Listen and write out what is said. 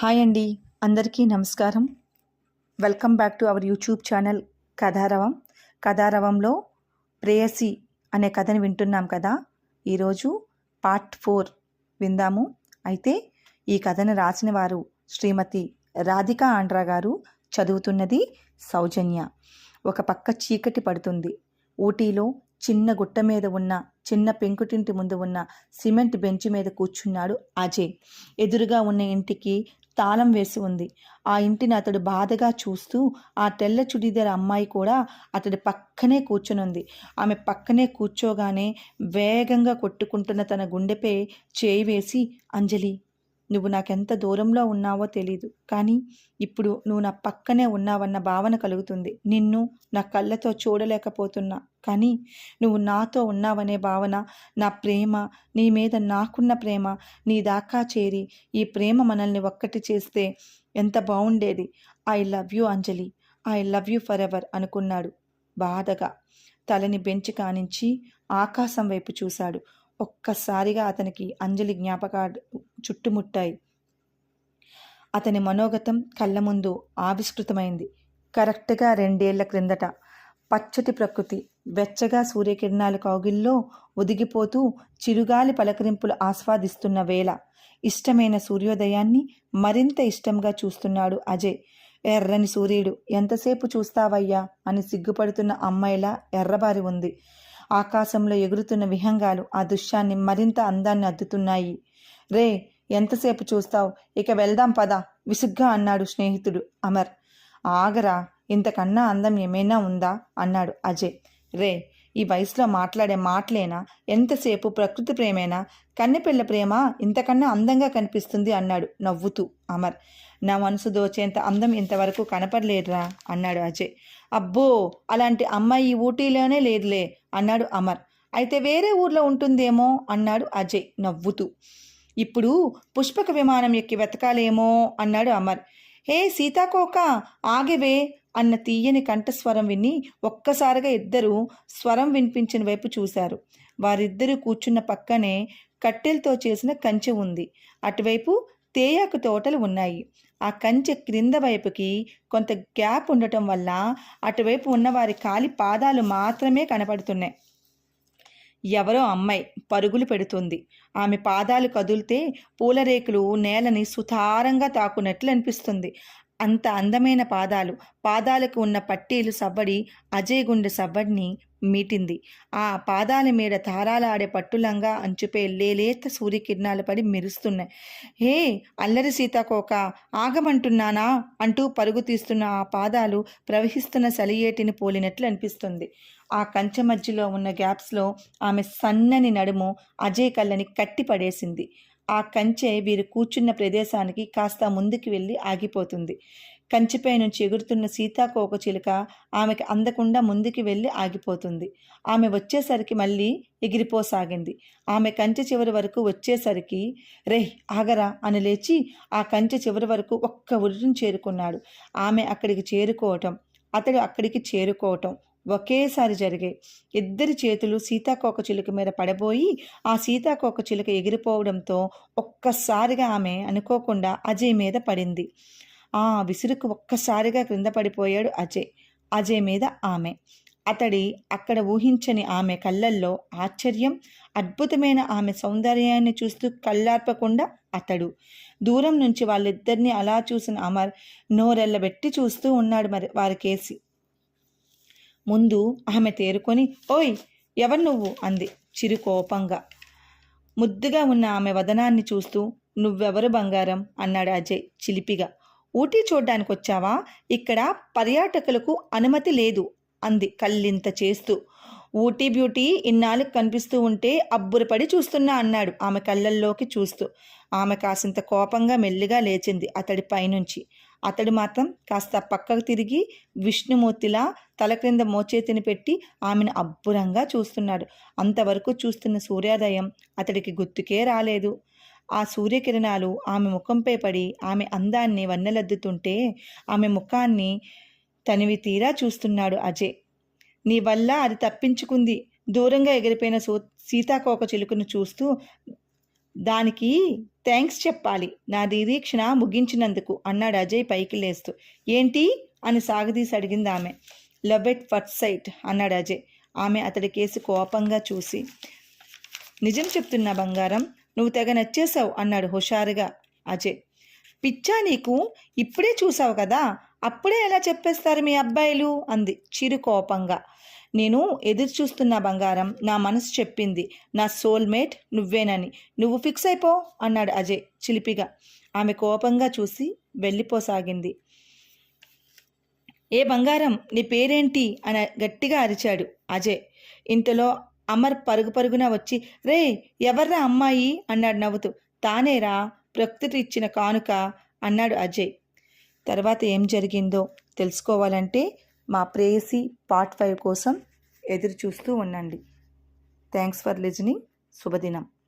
Hi అండి. అందరికీ నమస్కారం. Welcome back to our YouTube channel Katharavam. కథారవంలో ప్రేయసి అనే కథని వింటున్నాం కదా. ఈరోజు పార్ట్ ఫోర్ విందాము. అయితే ఈ కథను రాసిన వారు శ్రీమతి రాధికా ఆండ్రా గారు. చదువుతున్నది సౌజన్య. ఒక పక్క చీకటి పడుతుంది. ఊటీలో చిన్న గుట్ట మీద ఉన్న చిన్న పెంకుటింటి ముందు ఉన్న సిమెంట్ బెంచ్ మీద కూర్చున్నాడు అజయ్. ఎదురుగా ఉన్న ఇంటికి తాళం వేసి ఉంది. ఆ ఇంటిని అతడు బాధగా చూస్తూ ఆ తెల్ల చుడిదార్ అమ్మాయి కూడా అతడి పక్కనే కూర్చునుంది. ఆమె పక్కనే కూర్చోగానే వేగంగా కొట్టుకుంటున్న తన గుండెపై చేయి వేసి అంజలి నువ్వు నాకెంత దూరంలో ఉన్నావో తెలీదు. కానీ ఇప్పుడు నువ్వు నా పక్కనే ఉన్నావన్న భావన కలుగుతుంది. నిన్ను నా కళ్ళతో చూడలేకపోతున్నా. కానీ నువ్వు నాతో ఉన్నావనే భావన నా ప్రేమ నీ మీద నాకున్న ప్రేమ నీ దాకా చేరి ఈ ప్రేమ మనల్ని ఒక్కటి చేస్తే ఎంత బాగుండేది I love you Anjali. I love you forever అనుకున్నాడు. బాధగా తలని బెంచి కానించి ఆకాశం వైపు చూశాడు. ఒక్కసారిగా అతనికి అంజలి జ్ఞాపకాలు చుట్టుముట్టాయి. అతని మనోగతం కళ్ళ ముందు ఆవిష్కృతమైంది. కరెక్ట్గా రెండేళ్ళ క్రిందట పచ్చటి ప్రకృతి వెచ్చగా సూర్యకిరణాల కౌగిల్లో ఒదిగిపోతూ చిరుగాలి పలకరింపులు ఆస్వాదిస్తున్న వేళ ఇష్టమైన సూర్యోదయాన్ని మరింత ఇష్టంగా చూస్తున్నాడు అజయ్. ఎర్రని సూర్యుడు ఎంతసేపు చూస్తావయ్యా? అని సిగ్గుపడుతున్న అమ్మాయిలా ఎర్రబారి ఉంది. ఆకాశంలో ఎగురుతున్న విహంగాలు ఆ దృశ్యాన్ని మరింత అందాన్ని అద్దుతున్నాయి. రే ఎంతసేపు చూస్తావు? ఇక వెళ్దాం పద విసుగ్గా అన్నాడు స్నేహితుడు అమర్. ఆగరా ఇంతకన్నా అందం ఏమైనా ఉందా? అన్నాడు అజయ్. రే ఈ వయసులో మాట్లాడే మాటలేనా? ఎంతసేపు? ప్రకృతి ప్రేమేనా? కన్నెపిల్ల ప్రేమ ఇంతకన్నా అందంగా కనిపిస్తుంది అన్నాడు నవ్వుతూ అమర్. నా మనసు దోచేంత అందం ఇంతవరకు కనపడలేదురా అన్నాడు అజయ్. అబ్బో అలాంటి అమ్మాయి ఈ ఊటీలోనే లేదులే అన్నాడు అమర్. అయితే వేరే ఊర్లో ఉంటుందేమో అన్నాడు అజయ్ నవ్వుతూ. ఇప్పుడు పుష్పక విమానం ఎక్కి వెతకాలేమో అన్నాడు అమర్. హే సీతాకోక ఆగివే అన్న తీయని కంఠస్వరం విని ఒక్కసారిగా ఇద్దరు స్వరం వినిపించిన వైపు చూశారు. వారిద్దరూ కూర్చున్న పక్కనే కట్టెలతో చేసిన కంచె ఉంది. అటువైపు తేయాకు తోటలు ఉన్నాయి. ఆ కంచె క్రింద వైపుకి కొంత గ్యాప్ ఉండటం వల్ల అటువైపు ఉన్న వారి కాలి పాదాలు మాత్రమే కనపడుతున్నాయి. ఎవరో అమ్మాయి పరుగులు పెడుతుంది. ఆమె పాదాలు కదులితే పూలరేకులు నేలని సుతారంగా తాకున్నట్లు అనిపిస్తుంది. అంత అందమైన పాదాలు. పాదాలకు ఉన్న పట్టీలు సవ్వడి అజయ్ గుండె సవ్వడిని మీటింది. ఆ పాదాల మీద తారాలాడే పట్టులంగా అంచుపై లేలేత సూర్యకిరణాలు పడి మెరుస్తున్నాయి. హే అల్లరి సీతాకోక ఆగమంటున్నానా? అంటూ పరుగు తీస్తున్న ఆ పాదాలు ప్రవహిస్తున్న సలియేటిని పోలినట్లు అనిపిస్తుంది. ఆ కంచె మధ్యలో ఉన్న గ్యాప్స్లో ఆమె సన్నని నడుము అజయ్ కళ్ళని కట్టి పడేసింది ఆ కంచె వీరు కూర్చున్న ప్రదేశానికి కాస్త ముందుకు వెళ్ళి ఆగిపోతుంది. కంచెపై నుంచి ఎగురుతున్న సీతాకోక చిలుక ఆమెకి అందకుండా ముందుకు వెళ్ళి ఆగిపోతుంది. ఆమె వచ్చేసరికి మళ్ళీ ఎగిరిపోసాగింది. ఆమె కంచె చివరి వరకు వచ్చేసరికి రే ఆగరా అని లేచి ఆ కంచె చివరి వరకు ఒక్క ఉరిని చేరుకున్నాడు. ఆమె అక్కడికి చేరుకోవటం అతడు అక్కడికి చేరుకోవటం ఒకేసారి జరిగాయి ఇద్దరి చేతులు సీతాకోక చిలుక మీద పడబోయి ఆ సీతాకోక చిలుక ఎగిరిపోవడంతో ఒక్కసారిగా ఆమె అనుకోకుండా అజయ్ మీద పడింది. ఆ విసురుకు ఒక్కసారిగా క్రింద పడిపోయాడు అజయ్ అజయ్ మీద ఆమె. అతడి అక్కడ ఊహించని ఆమె కళ్ళల్లో ఆశ్చర్యం అద్భుతమైన ఆమె సౌందర్యాన్ని చూస్తూ కళ్ళార్పకుండా అతడు. దూరం నుంచి వాళ్ళిద్దరిని అలా చూసిన అమర్ నోరెల్లబెట్టి చూస్తూ ఉన్నాడు మరి వారి కేసి. ముందు ఆమె తేరుకొని ఓయ్ ఎవరు నువ్వు? అంది చిరు కోపంగా ముద్దుగా ఉన్న ఆమె వదనాన్ని చూస్తూ నువ్వెవరు బంగారం? అన్నాడు అజయ్ చిలిపిగా. ఊటీ చూడ్డానికి వచ్చావా ఇక్కడ పర్యాటకులకు అనుమతి లేదు అంది కళ్ళింత చేస్తూ. ఊటీ బ్యూటీ ఇన్నాళ్ళకి కనిపిస్తూ ఉంటే అబ్బురపడి చూస్తున్నా అన్నాడు ఆమె కళ్ళల్లోకి చూస్తూ. ఆమె కాసింత కోపంగా మెల్లిగా లేచింది అతడి పైనుంచి. అతడు మాత్రం కాస్త పక్కకు తిరిగి విష్ణుమూర్తిలా తల క్రింద మోచేతిని పెట్టి ఆమెను అబ్బురంగా చూస్తున్నాడు. అంతవరకు చూస్తున్న సూర్యోదయం అతడికి గుర్తుకే రాలేదు. ఆ సూర్యకిరణాలు ఆమె ముఖంపై పడి ఆమె అందాన్ని వన్నెలద్దుతుంటే ఆమె ముఖాన్ని తనివి తీరా చూస్తున్నాడు అజయ్. నీ వల్ల అది తప్పించుకుంది. దూరంగా ఎగిరిపోయిన సూ సీతాకోక చిలుకను చూస్తూ దానికి థ్యాంక్స్ చెప్పాలి. నా దీదీక్షణ ముగించినందుకు అన్నాడు అజయ్ పైకి లేస్తూ. ఏంటి? అని సాగదీసి అడిగింది ఆమె లవ్ ఎట్ ఫస్ట్ సైట్ అన్నాడు అజయ్. ఆమె అతడి కేసు కోపంగా చూసి నిజం చెప్తున్నా బంగారం నువ్వు తెగ నచ్చేశావు అన్నాడు హుషారుగా అజయ్. పిచ్చా నీకు ఇప్పుడే చూసావు కదా అప్పుడే ఎలా చెప్పేస్తారు మీ అబ్బాయిలు? అంది చిరు కోపంగా. నేను ఎదురు చూస్తున్న బంగారం నా మనసు చెప్పింది. నా సోల్మేట్ నువ్వేనని. నువ్వు ఫిక్స్ అయిపో అన్నాడు అజయ్ చిలిపిగా. ఆమె కోపంగా చూసి వెళ్ళిపోసాగింది. ఏ బంగారం? నీ పేరేంటి? అని గట్టిగా అరిచాడు అజయ్. ఇంతలో అమర్ పరుగు పరుగున వచ్చి రే ఎవర్రా అమ్మాయి? అన్నాడు నవ్వుతూ. తానేరా? ప్రకృతి ఇచ్చిన కానుక? అన్నాడు అజయ్. తర్వాత ఏం జరిగిందో తెలుసుకోవాలంటే మా ప్రేయసి పార్ట్ ఫైవ్ కోసం ఎదురు చూస్తూ ఉండండి. Thanks for listening. శుభదినం.